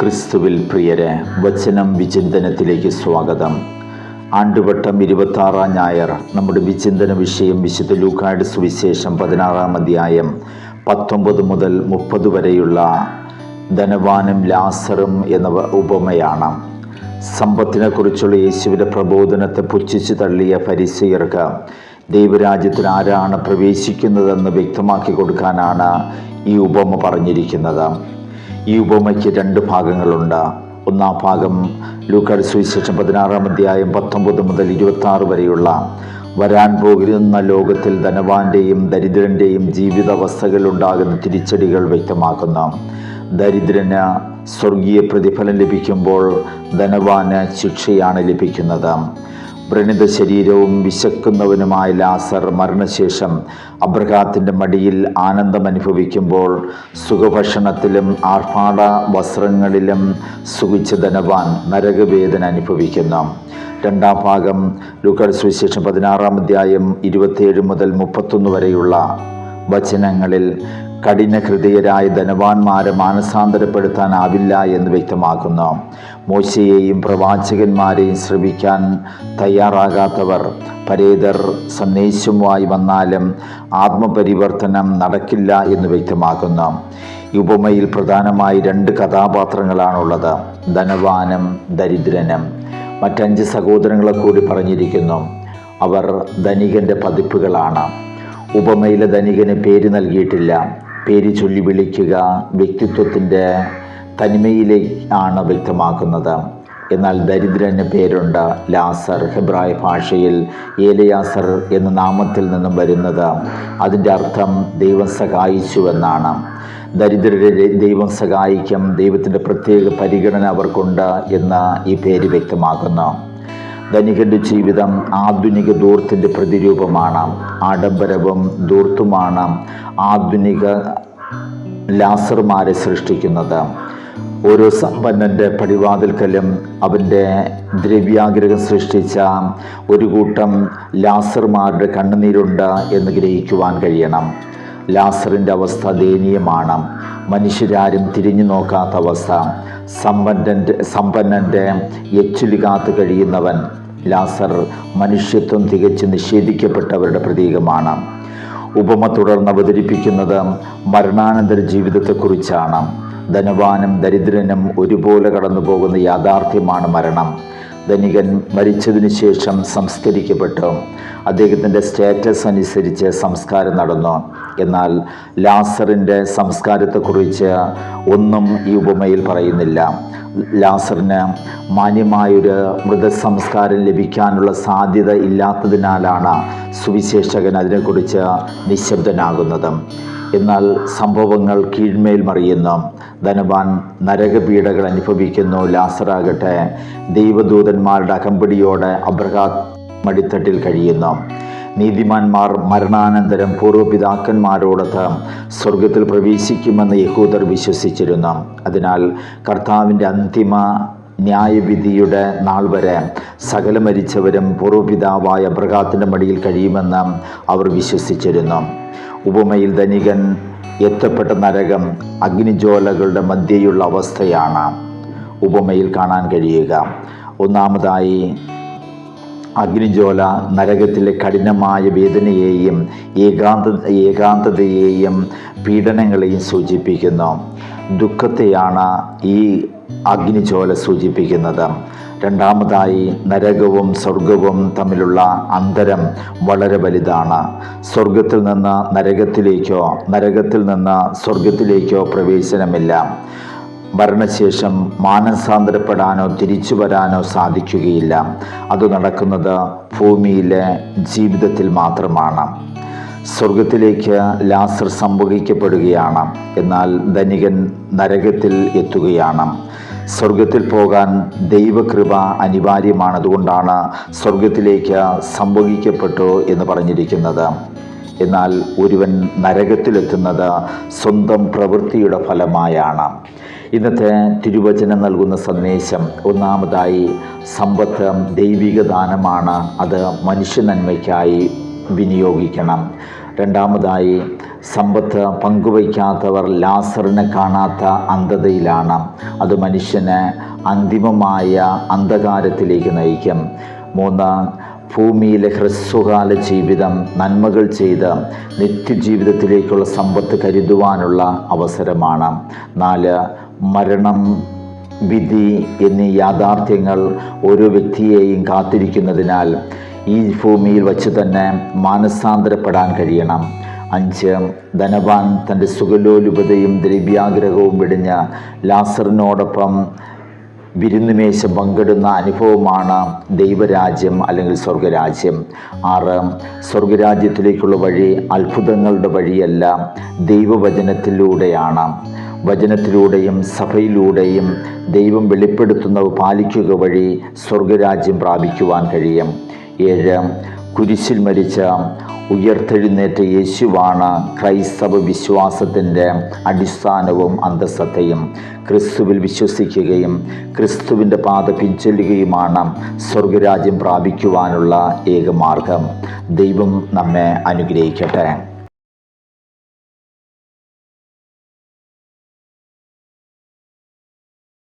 ക്രിസ്തുവിൽ പ്രിയരെ വചനം വിചിന്തനത്തിലേക്ക് സ്വാഗതം. ആണ്ടുവട്ടം ഇരുപത്താറാം ഞായർ നമ്മുടെ വിചിന്തന വിഷയം വിശുദ്ധ ലൂക്കായുടെ സുവിശേഷം പതിനാറാം അധ്യായം പത്തൊമ്പത് മുതൽ മുപ്പത് വരെയുള്ള ധനവാനും ലാസറും എന്ന ഉപമയാണ്. സമ്പത്തിനെക്കുറിച്ചുള്ള യേശുവിന്റെ പ്രബോധനത്തെ പുച്ഛിച്ചു തള്ളിയ പരിസയർക്ക് ദൈവരാജ്യത്തിൽ ആരാണ് പ്രവേശിക്കുന്നതെന്ന് വ്യക്തമാക്കി കൊടുക്കാനാണ് ഈ ഉപമ പറഞ്ഞിരിക്കുന്നത്. ഈ ഉപമയ്ക്ക് രണ്ട് ഭാഗങ്ങളുണ്ട്. ഒന്നാം ഭാഗം ലൂക്കാട് സുവിശേഷം പതിനാറാം അധ്യായം പത്തൊമ്പത് മുതൽ ഇരുപത്തി ആറ് വരെയുള്ള വരാൻ പോകുന്ന ലോകത്തിൽ ധനവാന്റെയും ദരിദ്രന്റെയും ജീവിതാവസ്ഥകളുണ്ടാകുന്ന തിരിച്ചടികൾ വ്യക്തമാക്കുന്നു. ദരിദ്രന് സ്വർഗീയ പ്രതിഫലം ലഭിക്കുമ്പോൾ ധനവാന് ശിക്ഷയാണ് ലഭിക്കുന്നത്. വ്രണിത ശരീരവും വിശക്കുന്നവനുമായ ലാസർ മരണശേഷം അബ്രഹാത്തിന്റെ മടിയിൽ ആനന്ദം അനുഭവിക്കുമ്പോൾ സുഖഭക്ഷണത്തിലും ആർഭാട വസ്ത്രങ്ങളിലും സുഖിച്ച ധനവാൻ നരകവേദന അനുഭവിക്കുന്നു. രണ്ടാം ഭാഗം ലൂക്കാട് സുവിശേഷം പതിനാറാം അധ്യായം ഇരുപത്തിയേഴ് മുതൽ മുപ്പത്തൊന്ന് വരെയുള്ള വചനങ്ങളിൽ കഠിന ഹൃദയരായ ധനവാന്മാരെ മാനസാന്തരപ്പെടുത്താനാവില്ല എന്ന് വ്യക്തമാക്കുന്നു. മോശയെയും പ്രവാചകന്മാരെയും ശ്രമിക്കാൻ തയ്യാറാകാത്തവർ പരേതർ സന്ദേശവുമായി വന്നാലും ആത്മപരിവർത്തനം നടക്കില്ല എന്ന് വ്യക്തമാക്കുന്നു. ഉപമയിൽ പ്രധാനമായി രണ്ട് കഥാപാത്രങ്ങളാണുള്ളത്. ധനവാനും ദരിദ്രനും. മറ്റഞ്ച് സഹോദരങ്ങളെ കൂടി പറഞ്ഞിരിക്കുന്നു. അവർ ധനികന്റെ പതിപ്പുകളാണ്. ഉപമയിലെ ധനികന് പേര് നൽകിയിട്ടില്ല. പേര് ചൊല്ലി വിളിക്കുക വ്യക്തിത്വത്തിന്റെ ആണ് വ്യക്തമാക്കുന്നത്. എന്നാൽ ദരിദ്രന് പേരുണ്ട് ലാസർ ഹെബ്രായ ഭാഷയിൽ ഏലയാസർ എന്ന നാമത്തിൽ നിന്നും വരുന്നത്. അതിന്റെ അർത്ഥം ദൈവം സഹായിച്ചു എന്നാണ്. ദരിദ്രരെ ദൈവം സഹായിക്കും ദൈവത്തിന്റെ പ്രത്യേക പരിഗണന അവർക്കുണ്ട് എന്ന് ഈ പേര് വ്യക്തമാക്കുന്നു. ധനികന്റെ ജീവിതം ആധുനിക ദൂർത്തിന്റെ പ്രതിരൂപമാണ്. ആഡംബരവും ദൂർത്തുമാണ് ആധുനിക ലാസർമാരെ സൃഷ്ടിക്കുന്നത്. ഓരോ സമ്പന്നന്റെ പടിവാതിൽക്കലും അവന്റെ ദ്രവ്യാഗ്രഹം സൃഷ്ടിച്ച ഒരു കൂട്ടം ലാസർമാരുടെ കണ്ണുനീരുണ്ട് എന്ന് ഗ്രഹിക്കുവാൻ കഴിയണം. ലാസറിന്റെ അവസ്ഥ ദയനീയമാണ്. മനുഷ്യരാരും തിരിഞ്ഞു നോക്കാത്ത അവസ്ഥ. സമ്പന്നന്റെ സമ്പന്നന്റെ എച്ചുലി കാത്തു കഴിയുന്നവൻ ലാസർ മനുഷ്യത്വം തികച്ച് നിഷേധിക്കപ്പെട്ടവരുടെ പ്രതീകമാണ്. ഉപമ തുടർന്ന് അവതരിപ്പിക്കുന്നത് മരണാനന്തര ജീവിതത്തെക്കുറിച്ചാണ്. ധനവാനും ദരിദ്രനും ഒരുപോലെ കടന്നു പോകുന്ന യാഥാർത്ഥ്യമാണ് മരണം. ധനികൻ മരിച്ചതിനു ശേഷം സംസ്കരിക്കപ്പെട്ടു. അദ്ദേഹത്തിന്റെ സ്റ്റാറ്റസ് അനുസരിച്ച് സംസ്കാരം നടന്നു. എന്നാൽ ലാസറിന്റെ സംസ്കാരത്തെക്കുറിച്ച് ഒന്നും ഈ ഉപമയിൽ പറയുന്നില്ല. ലാസറിന് മാന്യമായൊരു മൃതസംസ്കാരം ലഭിക്കാനുള്ള സാധ്യത ഇല്ലാത്തതിനാലാണ് സുവിശേഷകൻ അതിനെക്കുറിച്ച് നിശബ്ദനാകുന്നത്. എന്നാൽ സംഭവങ്ങൾ കീഴ്മേൽ മറിയുന്നു. ധനവാൻ നരകപീഠകൾ അനുഭവിക്കുന്നു. ലാസറാകട്ടെ ദൈവദൂതന്മാരുടെ അകമ്പടിയോടെ അബ്രഹാ മടിത്തട്ടിൽ കഴിയുന്നു നീതിമാന്മാർ മരണാനന്തരം പൂർവപിതാക്കന്മാരോടൊത്ത് സ്വർഗത്തിൽ പ്രവേശിക്കുമെന്ന് യഹൂദർ വിശ്വസിച്ചിരുന്നു. അതിനാൽ കർത്താവിന്റെ അന്തിമ ന്യായവിധിയുടെ നാൾ വരെ സകല മരിച്ചവരും പൂർവപിതാവായ ബ്രഹാത്തിന്റെ മടിയിൽ കഴിയുമെന്ന് അവർ വിശ്വസിച്ചിരുന്നു. ഉപമയിൽ ധനികൻ എത്തപ്പെട്ട നരകം അഗ്നിജ്വാലകളുടെ മധ്യയുള്ള അവസ്ഥയാണ്. ഉപമയിൽ കാണാൻ കഴിയുക. ഒന്നാമതായി അഗ്നിജ്വാല നരകത്തിലെ കഠിനമായ വേദനയെയും ഏകാന്ത ഏകാന്തതയെയും പീഡനങ്ങളെയും സൂചിപ്പിക്കുന്നു. ദുഃഖത്തെയാണ് ഈ അഗ്നിജ്വാല സൂചിപ്പിക്കുന്നത്. രണ്ടാമതായി നരകവും സ്വർഗവും തമ്മിലുള്ള അന്തരം വളരെ വലുതാണ്. സ്വർഗത്തിൽ നിന്ന് നരകത്തിലേക്കോ നരകത്തിൽ നിന്ന് സ്വർഗത്തിലേക്കോ പ്രവേശനമില്ല. മരണശേഷം മാനസാന്തരപ്പെടാനോ തിരിച്ചു വരാനോ സാധിക്കുകയില്ല. അത് നടക്കുന്നത് ഭൂമിയിലെ ജീവിതത്തിൽ മാത്രമാണ്. സ്വർഗത്തിലേക്ക് ലാസർ സംഭവിക്കപ്പെടുകയാണ് എന്നാൽ ധനികൻ നരകത്തിൽ എത്തുകയാണ്. സ്വർഗത്തിൽ പോകാൻ ദൈവകൃപ അനിവാര്യമാണ് അതുകൊണ്ടാണ് സ്വർഗത്തിലേക്ക് സംഭവിക്കപ്പെട്ടു എന്ന് പറഞ്ഞിരിക്കുന്നത്. എന്നാൽ ഒരുവൻ നരകത്തിലെത്തുന്നത് സ്വന്തം പ്രവൃത്തിയുടെ ഫലമായാണ്. ഇന്നത്തെ തിരുവചനം നൽകുന്ന സന്ദേശം ഒന്നാമതായി സമ്പത്ത് ദൈവിക ദാനമാണ് അത് മനുഷ്യ നന്മയ്ക്കായി വിനിയോഗിക്കണം. രണ്ടാമതായി സമ്പത്ത് പങ്കുവയ്ക്കാത്തവർ ലാസറിനെ കാണാത്ത അന്ധതയിലാണ്. അത് മനുഷ്യനെ അന്തിമമായ അന്ധകാരത്തിലേക്ക് നയിക്കും. മൂന്ന് ഭൂമിയിലെ ഹ്രസ്വകാല ജീവിതം നന്മകൾ ചെയ്ത് നിത്യജീവിതത്തിലേക്കുള്ള സമ്പത്ത് കരുതുവാനുള്ള അവസരമാണ്. നാല് മരണം വിധി എന്നീ യാഥാർത്ഥ്യങ്ങൾ ഓരോ വ്യക്തിയെയും കാത്തിരിക്കുന്നതിനാൽ ഈ ഭൂമിയിൽ വച്ച് തന്നെ മാനസാന്തരപ്പെടാൻ കഴിയണം. അഞ്ച് ധനവാൻ തന്റെ സുഖലോലുപതയും ദ്രവ്യാഗ്രഹവും വെടിഞ്ഞ് ലാസറിനോടൊപ്പം വിരുന്നുമേശം പങ്കിടുന്ന അനുഭവമാണ് ദൈവരാജ്യം അല്ലെങ്കിൽ സ്വർഗരാജ്യം. ആറ് സ്വർഗരാജ്യത്തിലേക്കുള്ള വഴി അത്ഭുതങ്ങളുടെ വഴിയല്ല ദൈവവചനത്തിലൂടെയാണ്. വചനത്തിലൂടെയും സഭയിലൂടെയും ദൈവം വെളിപ്പെടുത്തുന്നവ പാലിക്കുക വഴി സ്വർഗരാജ്യം പ്രാപിക്കുവാൻ കഴിയും. ഏഴ് കുരിശിൽ മരിച്ച ഉയർത്തെഴുന്നേറ്റ യേശുവാണ് ക്രൈസ്തവ വിശ്വാസത്തിന്റെ അടിസ്ഥാനവും അന്തസ്സത്തയും ക്രിസ്തുവിൽ വിശ്വസിക്കുകയും ക്രിസ്തുവിന്റെ പാത പിൻചൊല്ലുകയുമാണ് സ്വർഗരാജ്യം പ്രാപിക്കുവാനുള്ള ഏക മാർഗം ദൈവം നമ്മെ അനുഗ്രഹിക്കട്ടെ.